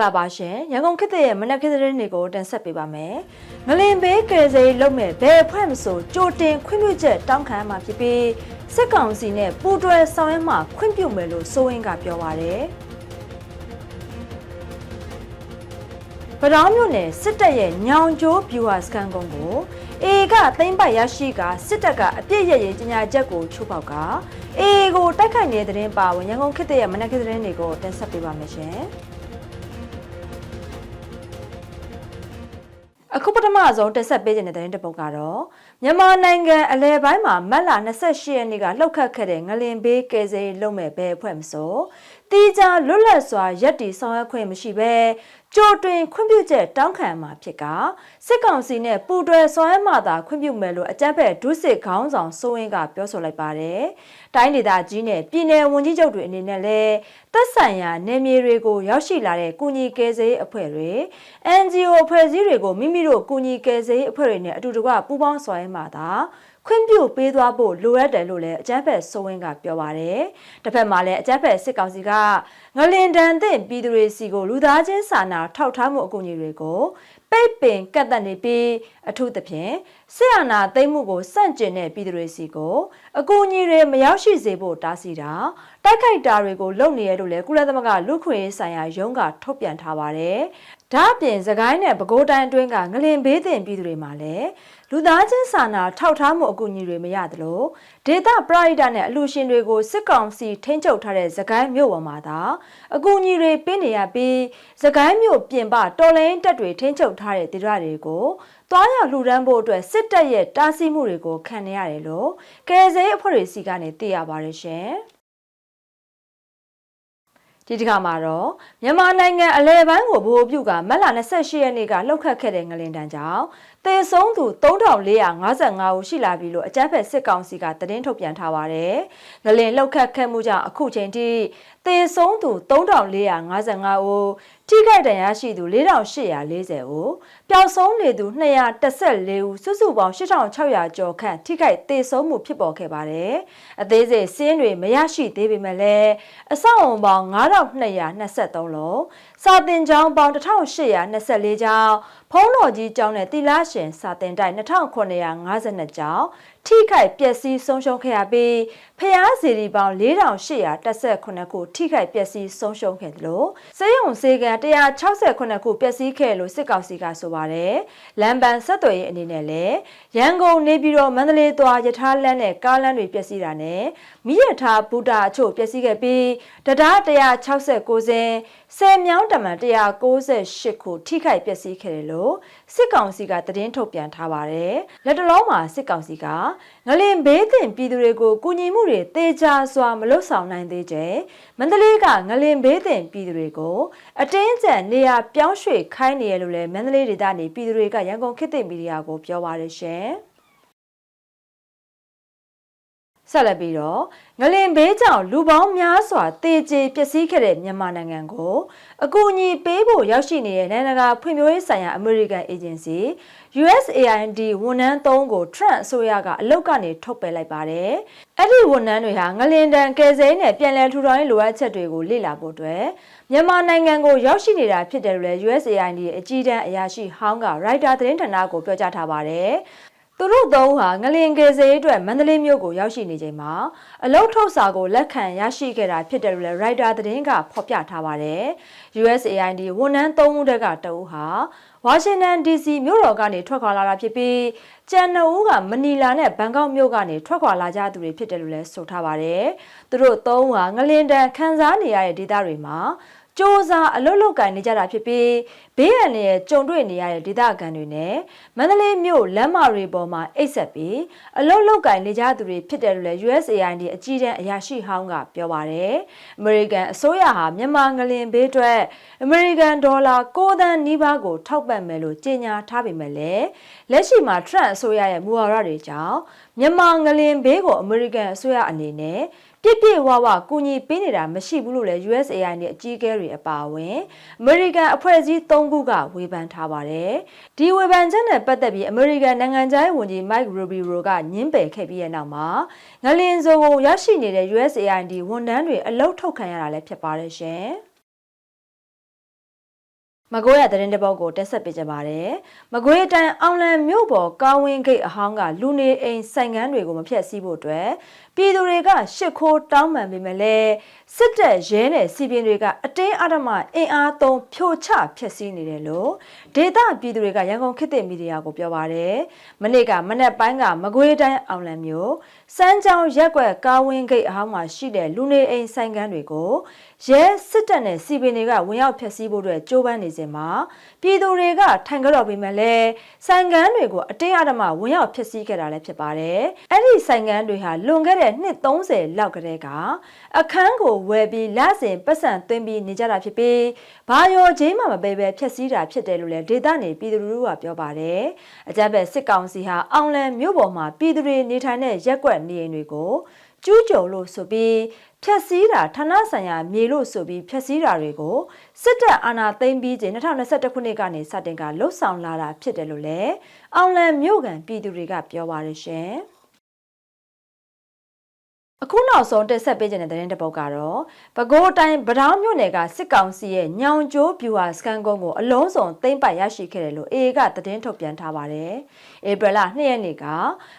္ဂလာပါရှင်ရန်ကုန်ခေတ်သစ်ရဲ့မနက်ခင်းသတင်းတွေကိုတင်ဆက်ပေးပါမယ်ငလင်ဘေးကယ်ဆယ်ရေးလုပ်မဲ့ဘယ်အဖွဲ့မဆိုကြိုတင်ခွင့်ပြုချက်တောင်းခံမှာဖြစ်ပြီးစစ်ကောင်စီနဲ့ပူးတွဲဆောင်ရွက်မှာခွင့်ပြုမယ်လို့စိုးဝင်းကပြောပါတယ်ပဒေါင်းမြို့နယ်စစ်တပ်ရဲ့ညောင်ကျိုးဗျူဟာစကန်ကုန်းကိုအေကသိမ့်ပိုက်ရရှိကစစ်တပ်ကအပြစ်ရရေးကြီးညာချက်ကိုချိုးပေါက်ကအေကိုတိုက်ခိုက်နေတဲ့သတင်းပါဝင်ရန်ကုန်ခေတ်သစ်ရဲ့မနက်ခင်းသတင်းတွေကိုတင်ဆက်ပေးပါမယ်ရှင် အခုပထမဆုံးတက်ဆက်ပေးခြင်းတဲ့တဲ့တစ်ပုဒ်ကတော့မြန်မာနိုင်ငံအလဲပိုင်းမှာမတ်လ28ရက်နေ့ကလှုပ်ခတ်ခဲ့တဲ့ငလင်ဘေးကယ်ဆယ်ရေးလုပ်မဲ့ဘဲအဖွဲ့မဆို တီးကြလွတ်လပ်စွာရက်တီဆောင်ရွက်ခွင့်မရှိဘဲကြိုတွင်ခွင့်ပြုချက်တောင်းခံမှာဖြစ်ကစစ်ကောင်စီနဲ့ပူတွဲဆောင်ရွက်မှသာခွင့်ပြုမယ်လို့အကြမ်းဖက်ဒုစစ်ခေါင်းဆောင်စိုးဝင်းကပြောဆိုလိုက်ပါတယ်။တိုင်းဒေသကြီးနဲ့ပြည်내ဝန်ကြီးချုပ်တွေအနေနဲ့လည်းသက်ဆိုင်ရာနယ်မြေတွေကိုရောက်ရှိလာတဲ့ကုညီကယ်ဆယ်ရေးအဖွဲ့တွေ NGO အဖွဲ့အစည်းတွေကိုမိမိတို့ကုညီကယ်ဆယ်ရေးအဖွဲ့တွေနဲ့အတူတကွပူးပေါင်းဆောင်ရွက်မှသာ ခွင့်ပြုပေးသွားဖို့လိုအပ်တယ်လို့လည်းအကြမ်းဖက်စိုးဝင်းကပြောပါတယ်။တစ်ဖက်မှာလည်းအကြမ်းဖက်စစ်ကောင်စီကငလင်တန်သင့်ပြည်သူတွေစီကိုလူသားချင်းစာနာထောက်ထားမှုအကူအညီတွေကိုပိတ်ပင်ကတ်သက်နေပြီးအထူးသဖြင့်စစ်အာဏာသိမ်းမှုကိုစန့်ကျင်တဲ့ပြည်သူတွေစီကိုအကူအညီတွေမရောက်ရှိစေဖို့တားဆီးတာတိုက်ခိုက်တာတွေကိုလုပ်နေရလို့လည်းကုလသမဂ္ဂလူခွင့်ရေးဆိုင်ရာရုံးကထုတ်ပြန်ထားပါတယ်။ဒါ့အပြင်သခိုင်းနဲ့ပဲခူးတိုင်းအတွင်းကငလင်ဘေးတင်ပြည်သူတွေမှာလည်း လူသားချင်းစာနာထောက်ထားမှုအကူအညီတွေမရသလိုဒေတာပရိဒတ်နဲ့အလူရှင်တွေကိုစစ်ကောင်စီထိန်းချုပ်ထားတဲ့သခိုင်းမြို့ပေါ်မှာသာအကူအညီတွေပေးနေရပြီးသခိုင်းမြို့ပြင်ပတော်လိုင်းတက်တွေထိန်းချုပ်ထားတဲ့ဒေသတွေကိုတွားရောက်လှူဒန်းဖို့အတွက်စစ်တပ်ရဲ့တားဆီးမှုတွေကိုခံနေရတယ်လို့ကယ်ဆယ်အဖွဲ့တွေစီကနေသိရပါတယ်ရှင်။ဒီတစ်ခါမှာတော့မြန်မာနိုင်ငံအလဲပိုင်းကိုဗဟိုပြုကမတ်လ28ရက်နေ့ကလှုပ်ခတ်ခဲ့တဲ့ငလင်တန်းကြောင့်သေဆုံးသူ3455ဦးရှိလာပြီလို့အကြမ်းဖက်စစ်ကောင်စီကသတင်းထုတ်ပြန်ထားပါတယ်။ငလင်လှုပ်ခတ်ခဲ့မှုကြောင့်အခုချိန်ထိသေဆုံးသူ3455ဦးထိခိုက်ဒဏ်ရာရှိသူ4840ဦးပျောက်ဆုံးနေသူ214ဦးစုစုပေါင်း8600ကျော်ခန့်ထိခိုက်သေဆုံးမှုဖြစ်ပေါ်ခဲ့ပါတယ်။အသေးစိတ်စင်းတွေမရရှိသေးပေမဲ့လည်းအဆောက်အုံပေါင်း9223လုံးစာတင်ကျောင်းပေါင်း1824ကျောင်းဖုံးတော်ကြီးကျောင်းနဲ့တီလာရှင်စာတင်တိုက်2952ကျောင်းထိခိုက်ပျက်စီးဆုံးရှုံးခဲ့ရပြီးဖျားစီရီပေါင်း4818ခုထိခိုက်ပျက်စီးဆုံးရှုံးခဲ့တယ်လို့စေယုံစေကန်168ခုပျက်စီးခဲ့လို့စစ်ကောင်စီကဆိုပါတယ်လမ်းပန်းဆက်သွယ်ရေးအနေနဲ့လည်းရန်ကုန်နေပြည်တော်မန္တလေးသွားရထားလမ်းနဲ့ကားလမ်းတွေပျက်စီးတာနဲ့မိရထားဘူတာအချို့ပျက်စီးခဲ့ပြီးတရား169စင်းဆယ်မြောင်းတမန်198ခုထိခိုက်ပျက်စီးခဲ့တယ်လို့စစ်ကောင်စီကသတင်းထုတ်ပြန်ထားပါတယ်လက်တလုံးမှာစစ်ကောင်စီကငလင်ဘေးတင်ပြည်သူတွေကိုကူညီမှုတွေတေချာစွာမလွတ်ဆောင်နိုင်သေးကြမန္တလေးကငလင်ဘေးတင်ပြည်သူတွေကိုအတင်းကျပ်နေရာပြောင်းရွှေ့ခိုင်းနေရလို့လည်းမန္တလေးဒေသနေပြည်သူတွေကရန်ကုန်ခေတ်သစ်မီဒီယာကိုပြောပါတယ်ရှင် ဆက်လက်ပြီးတော့ငလင်ဘေးကြောင့်လူပေါင်းများစွာတေကျေပျက်စီးခဲ့တဲ့မြန်မာနိုင်ငံကိုအကူအညီပေးဖို့ရောက်ရှိနေတဲ့နိုင်ငံတကာဖွံ့ဖြိုးရေးဆိုင်ရာအမေရိကန်အေဂျင်စီ USAID ဝန်ထမ်း၃ကို Trump အစိုးရကအလုတ်ကနေထုတ်ပယ်လိုက်ပါတယ်။အဲ့ဒီဝန်ထမ်းတွေဟာငလင်တန်ကယ်ဆယ်နဲ့ပြည်내ထူထောင်ရေးလိုအပ်ချက်တွေကိုလေ့လာဖို့အတွက်မြန်မာနိုင်ငံကိုရောက်ရှိနေတာဖြစ်တယ်လို့လည်း USAID ရဲ့အကြီးတန်းအရာရှိဟောင်းက Writer သတင်းဌာနကိုပြောကြားထားပါတယ်။ သူတို့သုံးဟာငလင်ကယ်ဆယ်ရေးအတွက်မန္တလေးမြို့ကိုရောက်ရှိနေချိန်မှာအလုတ်ထုတ်စာကိုလက်ခံရရှိခဲ့တာဖြစ်တယ်လို့လည်း Writer သတင်းကဖော်ပြထားပါတယ်။ USAID ဝန်ထမ်း၃ဦးတက်ကတဦးဟာဝါရှင်တန် DC မြို့တော်ကနေထွက်ခွာလာတာဖြစ်ပြီးကျန်နှစ်ဦးကမနီလာနဲ့ဘန်ကောက်မြို့ကနေထွက်ခွာလာကြသူတွေဖြစ်တယ်လို့လည်းဆိုထားပါတယ်။သူတို့သုံးဦးဟာငလင်တန်ခန်းစားနေရတဲ့ဒေသတွေမှာ စ조사အလုတ်လုတ်ကင်နေကြတာဖြစ်ပြီးဘေးရန်ရဲ့ကြုံတွေ့နေရတဲ့ဒေသခံတွေနဲ့မန္တလေးမြို့လမ်းမတွေပေါ်မှာအိတ်ဆက်ပြီးအလုတ်လုတ်ကင်နေကြသူတွေဖြစ်တယ်လို့လည်း USAID အကြီးတန်းအရာရှိဟောင်းကပြောပါတယ်။ American အစိုးရဟာမြန်မာငလင်ဘေးအတွက် American ဒေါ်လာ6သန်းနီးပါးကိုထောက်ပံ့မယ်လို့ကြေညာထားပေမဲ့လည်းလက်ရှိမှာ Trump အစိုးရရဲ့မူဝါဒတွေကြောင့်မြန်မာငလင်ဘေးကို American အစိုးရအနေနဲ့ ပြည့်ပြည့်ဝဝကူညီပေးနေတာမရှိဘူးလို့လည်း USAID နဲ့အကြီးအကဲတွေအပါအဝင် American အဖွဲ့အစည်း၃ခုကဝေဖန်ထားပါတယ်။ဒီဝေဖန်ချက်နဲ့ပတ်သက်ပြီး American နိုင်ငံခြားရေးဝန်ကြီး Mike Rubio ကညင်းပယ်ခဲ့ပြီးတဲ့နောက်မှာငလင်စုံကိုရရှိနေတဲ့ USAID ဝန်ထမ်းတွေအလုတ်ထုတ်ခံရတာလည်းဖြစ်ပါတယ်ရှင်။မကွေးရသတင်းတစ်ပုဒ်ကိုတက်ဆက်ပေးကြပါတယ်။မကွေးတိုင်းအောင်လံမြို့ပေါ်ကာဝင်းဂိတ်အဟောင်းကလူနေအိမ်ဆိုင်ငန်းတွေကိုမဖျက်ဆီးဖို့အတွက် ပြည်သူတွေကရှစ်ခိုးတောင်းပန်ပေမဲ့လည်းစစ်တပ်ရဲနဲ့စီပင်တွေကအတင်းအဓမ္မအင်အားသုံးဖြိုချဖျက်ဆီးနေတယ်လို့ဒေသပြည်သူတွေကရန်ကုန်ခေတ်သစ်မီဒီယာကိုပြောပါတယ်။မနေ့ကမနေ့ပိုင်းကမကွေးတိုင်းအောင်လံမြို့စမ်းချောင်းရက်ွက်ကာဝင်းဂိတ်အဟောင်းမှာရှိတဲ့လူနေအိမ်ဆိုင်ငန်းတွေကိုရဲစစ်တပ်နဲ့စီပင်တွေကဝင်ရောက်ဖျက်ဆီးဖို့အတွက်ကြိုးပမ်းနေစဉ်မှာပြည်သူတွေကထိုင်ကြတော့ပြီးမှလည်းဆိုင်ကန်းတွေကိုအတင်းအဓမ္မဝင်ရောက်ဖျက်ဆီးခဲ့တာလည်းဖြစ်ပါတယ်။အဲ့ဒီဆိုင်ကန်းတွေဟာလွန်ခဲ့တဲ့နှစ်30လောက်ကတည်းကအခန်းကိုဝယ်ပြီးလစဉ်ပတ်စံသွင်းပြီးနေကြတာဖြစ်ပြီးဘာရောချင်းမှမပေးပဲဖျက်ဆီးတာဖြစ်တယ်လို့လည်းဒေသနေပြည်သူလူထုကပြောပါတယ်။အကြမ်းဖက်စစ်ကောင်စီဟာအောင်လံမြို့ပေါ်မှာပြည်သူတွေနေထိုင်တဲ့ရက်ကွက်နေအိမ်တွေကိုကျူးကျော်လို့ဆိုပြီးဖြက်စီးတာဌာနဆိုင်ရာမြေလို့ဆိုပြီးဖြက်စီးတာတွေကိုစစ်တပ်အာဏာသိမ်းပြီးချိန်2021ခုနှစ်ကနေစတင်ကလှုပ်ဆောင်လာတာဖြစ်တယ်လို့လည်းအောင်လံမြို့ကန်ပြည်သူတွေကပြောပါရရှင် အခုနောက်ဆုံးတက်ဆက်ပေးခြင်းတဲ့သတင်းတစ်ပုဒ်ကတော့ပဲခူးတိုင်းဗဒေါင်းမြို့နယ်ကစစ်ကောင်စီရဲ့ညောင်ကျိုးဗျူဟာစကန်ကုန်းကိုအလုံးစုံသိမ်းပိုက်ရရှိခဲ့တယ်လို့အေကသတင်းထုတ်ပြန်ထားပါတယ်။ဧပြီလ2ရက်နေ့က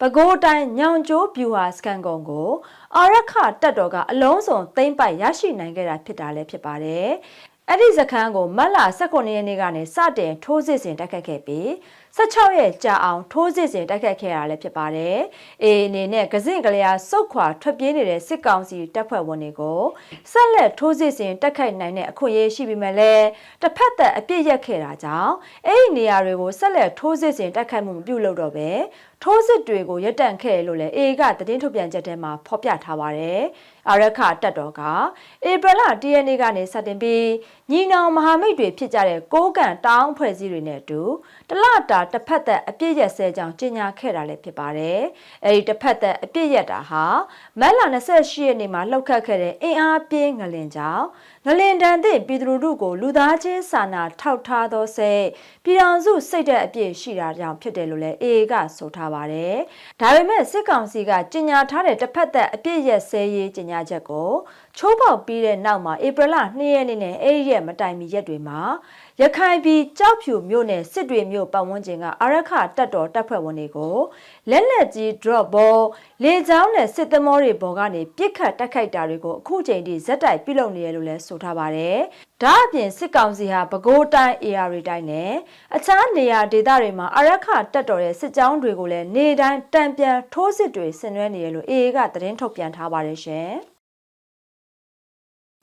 ပဲခူးတိုင်းညောင်ကျိုးဗျူဟာစကန်ကုန်းကိုအာရခတပ်တော်ကအလုံးစုံသိမ်းပိုက်ရရှိနိုင်ခဲ့တာဖြစ်တာလည်းဖြစ်ပါတယ်။အဲ့ဒီစခန်းကိုမတ်လ18ရက်နေ့ကနေစတင်ထိုးစစ်ဆင်တိုက်ခတ်ခဲ့ပြီး 16ရက်ကြာအောင်ထိုးစစ်ဆင်တိုက်ခတ်ခဲ့ရတာလည်းဖြစ်ပါတယ်။အေအနေနဲ့ကစင့်ကလျာစုတ်ခွာထွက်ပြေးနေတဲ့စစ်ကောင်စီတပ်ဖွဲ့ဝင်တွေကိုဆက်လက်ထိုးစစ်ဆင်တိုက်ခိုက်နိုင်တဲ့အခွင့်အရေးရှိပေမဲ့လည်းတစ်ဖက်သက်အပြစ်ရက်ခဲ့တာကြောင့်အဲ့ဒီနေရာတွေကိုဆက်လက်ထိုးစစ်ဆင်တိုက်ခိုက်မှုမပြုလုပ်တော့ပဲ ထိုးစစ်တွေကိုရပ်တန့်ခဲ့လို့လည်းအေကသတင်းထုတ်ပြန်ချက်ထဲမှာဖော်ပြထားပါတယ်။အာရခတက်တော်ကဧပြီလ၁ရက်နေ့ကနေစတင်ပြီးညီနောင်မဟာမိတ်တွေဖြစ်ကြတဲ့ကိုးကန်တောင်းဖွဲ့စည်းတွေနဲ့အတူတလတာတစ်ဖက်သက်အပြစ်ရက်စဲကြောင်းကြေညာခဲ့တာလည်းဖြစ်ပါတယ်။အဲဒီတစ်ဖက်သက်အပြစ်ရက်တာဟာမတ်လ28ရက်နေ့မှာလှုပ်ခတ်ခဲ့တဲ့အင်အားပြင်းငလင်ကြောင့်ငလင်တန်သည့်ပြည်သူလူထုကိုလူသားချင်းစာနာထောက်ထားသောစိတ်ပြည်တော်စုစိတ်တဲ့အပြည့်ရှိတာကြောင့်ဖြစ်တယ်လို့လည်းအေကဆိုထားပါတယ်။ဒါပေမဲ့စစ်ကောင်စီကကြေညာထားတဲ့တစ်ဖက်သက်အပြည့်ရက်စဲရေးကြေညာချက်ကိုချိုးပေါက်ပြီးတဲ့နောက်မှာဧပြီလ2ရက်နေ့နဲ့အဲ့ဒီရက်မတိုင်မီရက်တွေမှာရခိုင်ပြည်ကြောက်ဖြူမြို့နယ်စစ်တွေမြို့ပတ်ဝန်းကျင်ကအာရခတပ်တော်တပ်ဖွဲ့ဝင်တွေကိုလက်လက်ကြီး drop ball လေကြောင်းနဲ့စစ်သမောတွေပေါ်ကနေပြစ်ခတ်တိုက်ခိုက်တာတွေကိုအခုချိန်ထိဇက်တိုက်ပြုလုပ်နေရလို့လည်းဆိုထားပါတယ်။ဒါအပြင်စစ်ကောင်စီဟာပဲခူးတိုင်း AR တိုင်းနဲ့အခြားနေရာဒေသတွေမှာအာရခတပ်တော်ရဲ့စစ်ကြောင်းတွေကိုလည်းနေတိုင်းတံပြန်ထိုးစစ်တွေဆင်နွှဲနေရလို့ AA ကသတင်းထုတ်ပြန်ထားပါတယ်ရှင်။